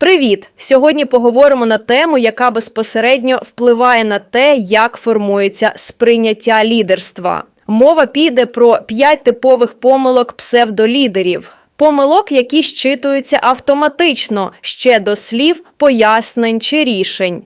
Привіт! Сьогодні поговоримо на тему, яка безпосередньо впливає на те, як формується сприйняття лідерства. Мова піде про п'ять типових помилок псевдолідерів. Помилок, які щитуються автоматично ще до слів, пояснень чи рішень.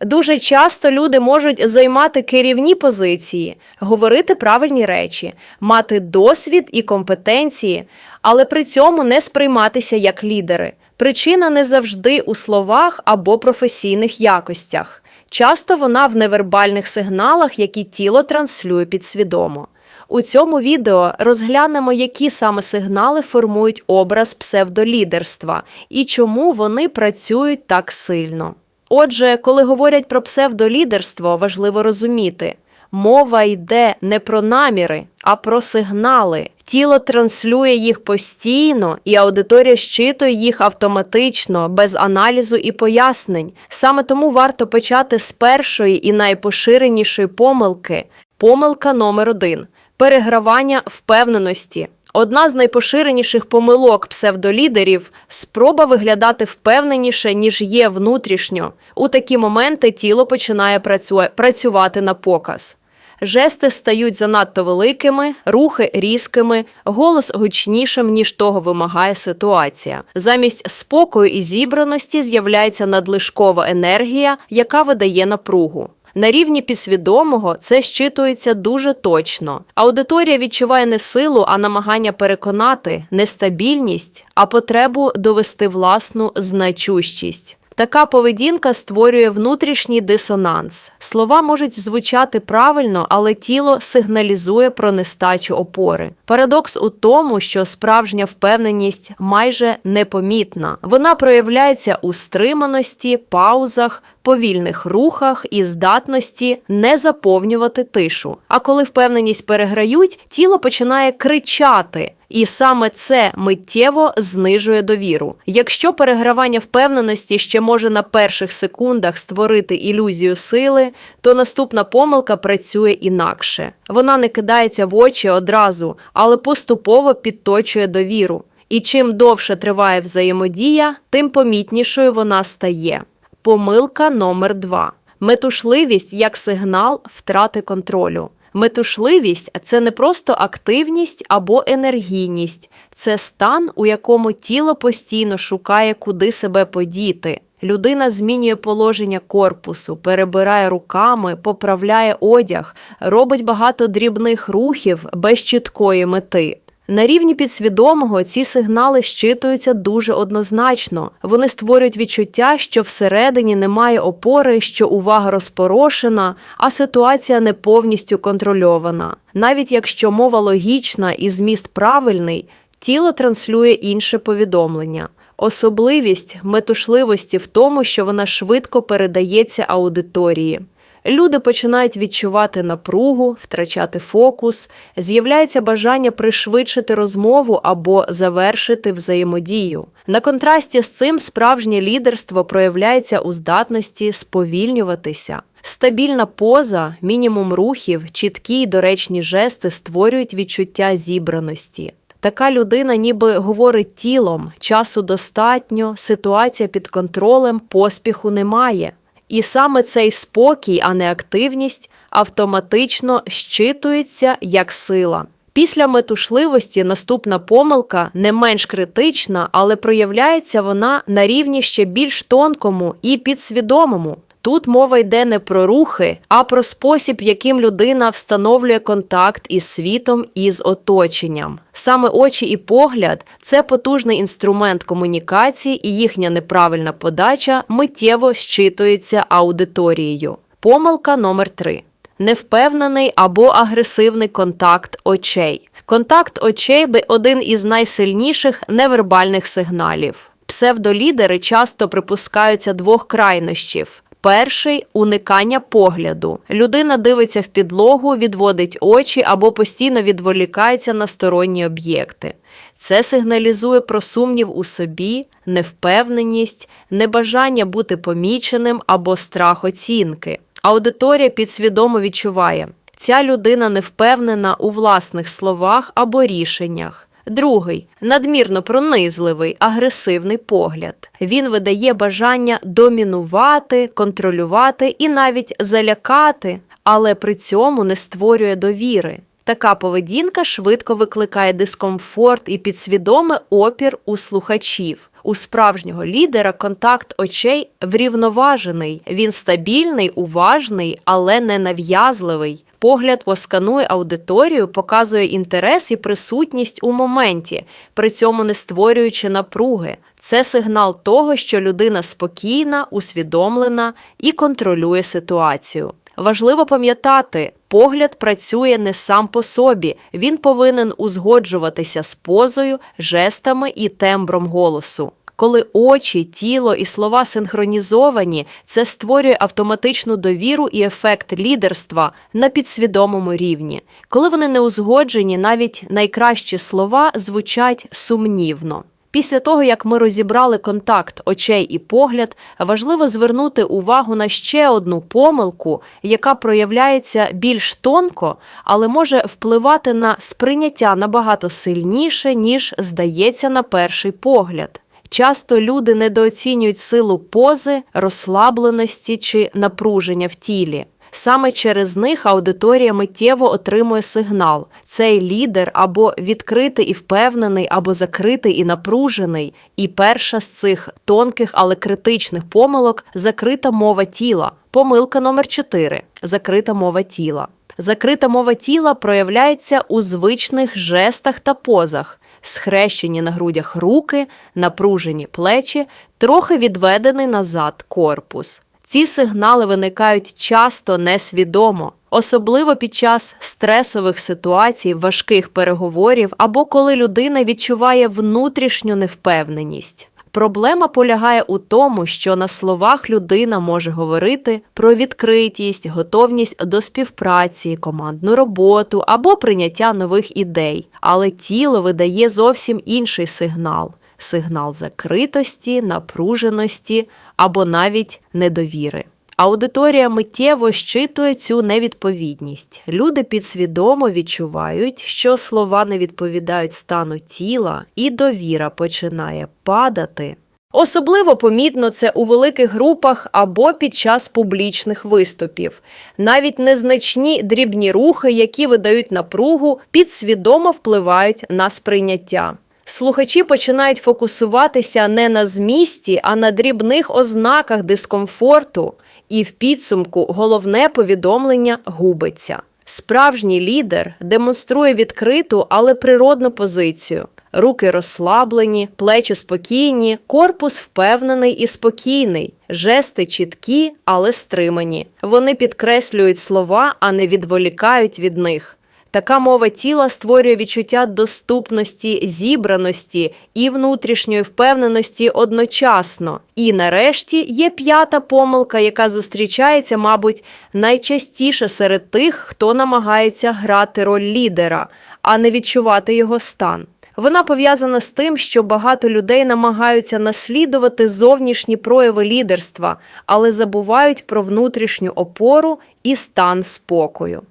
Дуже часто люди можуть займати керівні позиції, говорити правильні речі, мати досвід і компетенції, але при цьому не сприйматися як лідери. Причина не завжди у словах або професійних якостях. Часто вона в невербальних сигналах, які тіло транслює підсвідомо. У цьому відео розглянемо, які саме сигнали формують образ псевдолідерства і чому вони працюють так сильно. Отже, коли говорять про псевдолідерство, важливо розуміти, мова йде не про наміри, а про сигнали. Тіло транслює їх постійно, і аудиторія щитує їх автоматично, без аналізу і пояснень. Саме тому варто почати з першої і найпоширенішої помилки. Помилка номер один перегравання впевненості. Одна з найпоширеніших помилок псевдолідерів спроба виглядати впевненіше, ніж є внутрішньо. У такі моменти тіло починає працю- працювати на показ. Жести стають занадто великими, рухи різкими, голос гучнішим, ніж того вимагає ситуація. Замість спокою і зібраності з'являється надлишкова енергія, яка видає напругу. На рівні підсвідомого це щитується дуже точно. Аудиторія відчуває не силу, а намагання переконати, нестабільність, а потребу довести власну значущість. Така поведінка створює внутрішній дисонанс. Слова можуть звучати правильно, але тіло сигналізує про нестачу опори. Парадокс у тому, що справжня впевненість майже непомітна. Вона проявляється у стриманості, паузах, повільних рухах і здатності не заповнювати тишу. А коли впевненість переграють, тіло починає кричати. І саме це миттєво знижує довіру. Якщо перегравання впевненості ще може на перших секундах створити ілюзію сили, то наступна помилка працює інакше. Вона не кидається в очі одразу, але поступово підточує довіру. І чим довше триває взаємодія, тим помітнішою вона стає. Помилка номер два: метушливість як сигнал втрати контролю. Метушливість це не просто активність або енергійність, це стан, у якому тіло постійно шукає, куди себе подіти. Людина змінює положення корпусу, перебирає руками, поправляє одяг, робить багато дрібних рухів без чіткої мети. На рівні підсвідомого ці сигнали щитуються дуже однозначно. Вони створюють відчуття, що всередині немає опори, що увага розпорошена, а ситуація не повністю контрольована. Навіть якщо мова логічна і зміст правильний, тіло транслює інше повідомлення. Особливість метушливості в тому, що вона швидко передається аудиторії. Люди починають відчувати напругу, втрачати фокус, з'являється бажання пришвидшити розмову або завершити взаємодію. На контрасті з цим справжнє лідерство проявляється у здатності сповільнюватися. Стабільна поза, мінімум рухів, чіткі й доречні жести створюють відчуття зібраності. Така людина ніби говорить тілом, часу достатньо, ситуація під контролем, поспіху немає. І саме цей спокій, а не активність, автоматично щитується як сила. Після метушливості наступна помилка не менш критична, але проявляється вона на рівні ще більш тонкому і підсвідомому. Тут мова йде не про рухи, а про спосіб, яким людина встановлює контакт із світом і з оточенням. Саме очі і погляд це потужний інструмент комунікації, і їхня неправильна подача миттєво щитується аудиторією. Помилка номер 3 невпевнений або агресивний контакт очей. Контакт очей – один із найсильніших невербальних сигналів. Псевдолідери часто припускаються двох крайнощів. Перший уникання погляду. Людина дивиться в підлогу, відводить очі або постійно відволікається на сторонні об'єкти. Це сигналізує про сумнів у собі, невпевненість, небажання бути поміченим або страх оцінки. Аудиторія підсвідомо відчуває, ця людина не впевнена у власних словах або рішеннях. Другий надмірно пронизливий, агресивний погляд. Він видає бажання домінувати, контролювати і навіть залякати, але при цьому не створює довіри. Така поведінка швидко викликає дискомфорт і підсвідомий опір у слухачів. У справжнього лідера контакт очей врівноважений. Він стабільний, уважний, але не нав'язливий. Погляд посканує аудиторію, показує інтерес і присутність у моменті, при цьому не створюючи напруги. Це сигнал того, що людина спокійна, усвідомлена і контролює ситуацію. Важливо пам'ятати, погляд працює не сам по собі, він повинен узгоджуватися з позою, жестами і тембром голосу. Коли очі, тіло і слова синхронізовані, це створює автоматичну довіру і ефект лідерства на підсвідомому рівні. Коли вони не узгоджені, навіть найкращі слова звучать сумнівно. Після того, як ми розібрали контакт очей і погляд, важливо звернути увагу на ще одну помилку, яка проявляється більш тонко, але може впливати на сприйняття набагато сильніше, ніж здається на перший погляд. Часто люди недооцінюють силу пози, розслабленості чи напруження в тілі. Саме через них аудиторія миттєво отримує сигнал. Цей лідер або відкритий і впевнений, або закритий і напружений. І перша з цих тонких, але критичних помилок закрита мова тіла. Помилка номер 4 закрита мова тіла. Закрита мова тіла проявляється у звичних жестах та позах. Схрещені на грудях руки, напружені плечі, трохи відведений назад корпус. Ці сигнали виникають часто несвідомо, особливо під час стресових ситуацій, важких переговорів або коли людина відчуває внутрішню невпевненість. Проблема полягає у тому, що на словах людина може говорити про відкритість, готовність до співпраці, командну роботу або прийняття нових ідей, але тіло видає зовсім інший сигнал сигнал закритості, напруженості або навіть недовіри. Аудиторія миттєво щитує цю невідповідність. Люди підсвідомо відчувають, що слова не відповідають стану тіла, і довіра починає падати. Особливо помітно це у великих групах або під час публічних виступів. Навіть незначні дрібні рухи, які видають напругу, підсвідомо впливають на сприйняття. Слухачі починають фокусуватися не на змісті, а на дрібних ознаках дискомфорту, і в підсумку головне повідомлення губиться. Справжній лідер демонструє відкриту, але природну позицію. Руки розслаблені, плечі спокійні, корпус впевнений і спокійний, жести чіткі, але стримані. Вони підкреслюють слова, а не відволікають від них. Така мова тіла створює відчуття доступності, зібраності і внутрішньої впевненості одночасно. І нарешті є п'ята помилка, яка зустрічається, мабуть, найчастіше серед тих, хто намагається грати роль лідера, а не відчувати його стан. Вона пов'язана з тим, що багато людей намагаються наслідувати зовнішні прояви лідерства, але забувають про внутрішню опору і стан спокою.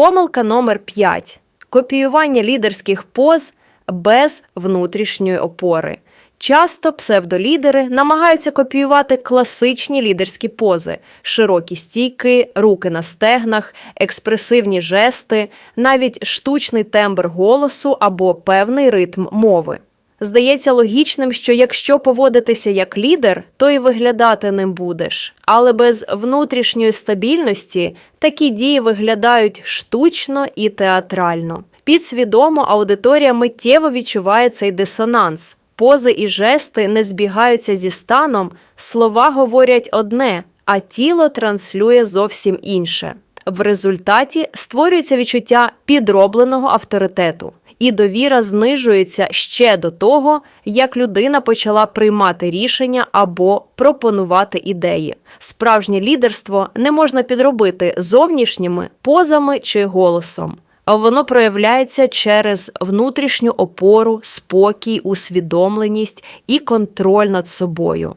Помилка номер 5. Копіювання лідерських поз без внутрішньої опори. Часто псевдолідери намагаються копіювати класичні лідерські пози, широкі стійки, руки на стегнах, експресивні жести, навіть штучний тембр голосу або певний ритм мови. Здається логічним, що якщо поводитися як лідер, то і виглядати ним будеш. Але без внутрішньої стабільності такі дії виглядають штучно і театрально. Підсвідомо аудиторія миттєво відчуває цей дисонанс. Пози і жести не збігаються зі станом, слова говорять одне, а тіло транслює зовсім інше. В результаті створюється відчуття підробленого авторитету і довіра знижується ще до того, як людина почала приймати рішення або пропонувати ідеї. Справжнє лідерство не можна підробити зовнішніми позами чи голосом. Воно проявляється через внутрішню опору, спокій, усвідомленість і контроль над собою.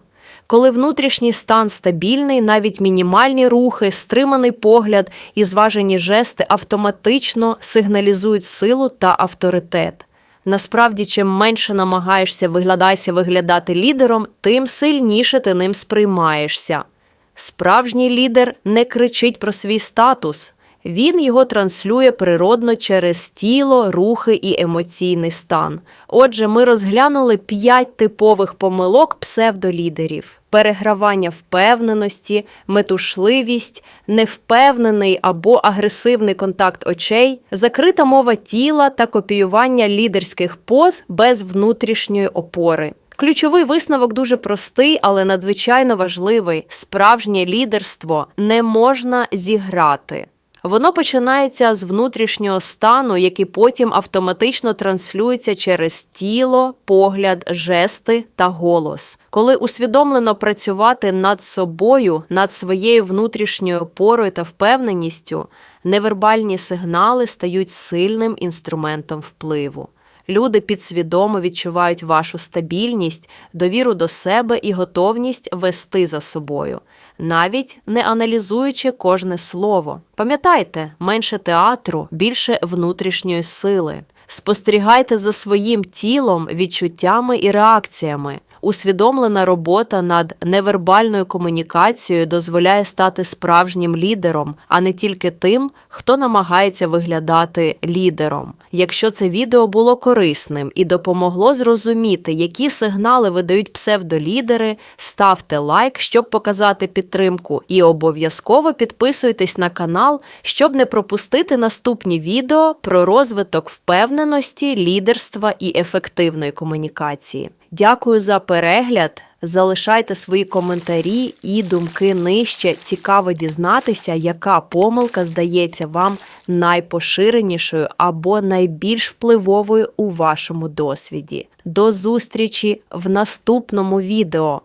Коли внутрішній стан стабільний, навіть мінімальні рухи, стриманий погляд і зважені жести автоматично сигналізують силу та авторитет. Насправді, чим менше намагаєшся виглядайся виглядати лідером, тим сильніше ти ним сприймаєшся. Справжній лідер не кричить про свій статус. Він його транслює природно через тіло, рухи і емоційний стан. Отже, ми розглянули п'ять типових помилок псевдолідерів: перегравання впевненості, метушливість, невпевнений або агресивний контакт очей, закрита мова тіла та копіювання лідерських поз без внутрішньої опори. Ключовий висновок дуже простий, але надзвичайно важливий: справжнє лідерство не можна зіграти. Воно починається з внутрішнього стану, який потім автоматично транслюється через тіло, погляд, жести та голос. Коли усвідомлено працювати над собою, над своєю внутрішньою опорою та впевненістю, невербальні сигнали стають сильним інструментом впливу. Люди підсвідомо відчувають вашу стабільність, довіру до себе і готовність вести за собою, навіть не аналізуючи кожне слово. Пам'ятайте, менше театру, більше внутрішньої сили. Спостерігайте за своїм тілом, відчуттями і реакціями. Усвідомлена робота над невербальною комунікацією дозволяє стати справжнім лідером, а не тільки тим, хто намагається виглядати лідером. Якщо це відео було корисним і допомогло зрозуміти, які сигнали видають псевдолідери, ставте лайк, щоб показати підтримку, і обов'язково підписуйтесь на канал, щоб не пропустити наступні відео про розвиток впевненості, лідерства і ефективної комунікації. Дякую за перегляд. Залишайте свої коментарі і думки нижче. Цікаво дізнатися, яка помилка здається вам найпоширенішою або найбільш впливовою у вашому досвіді. До зустрічі в наступному відео.